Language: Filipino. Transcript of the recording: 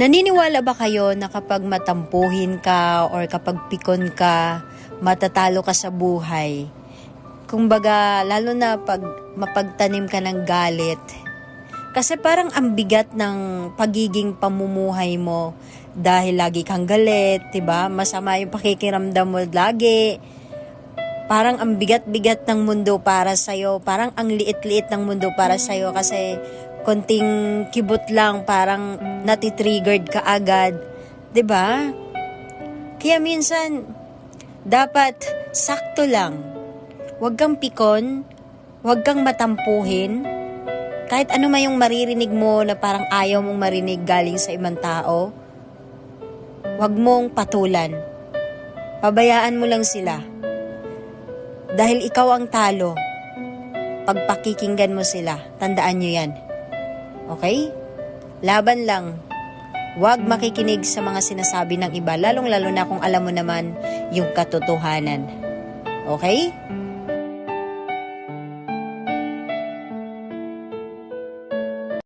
Naniniwala ba kayo na kapag matampuhin ka or kapag pikon ka, matatalo ka sa buhay? Kumbaga, lalo na pag mapagtanim ka ng galit. Kasi parang ang bigat ng pagiging pamumuhay mo dahil lagi kang galit, 'di ba? Masama yung pakikiramdam mo lagi. Parang ang bigat-bigat ng mundo para sa Parang ang liit-liit ng mundo para sa kasi konting kibot lang parang natitriggered ka agad. ba? Kaya minsan dapat sakto lang. Huwag kang pikon, huwag kang matampuhin. Kahit ano man yung maririnig mo na parang ayaw mong marinig galing sa ibang tao, huwag mong patulan. Pabayaan mo lang sila. Dahil ikaw ang talo. Pagpakikinggan mo sila, tandaan nyo yan. Okay? Laban lang. Huwag makikinig sa mga sinasabi ng iba, lalong-lalo na kung alam mo naman yung katotohanan. Okay?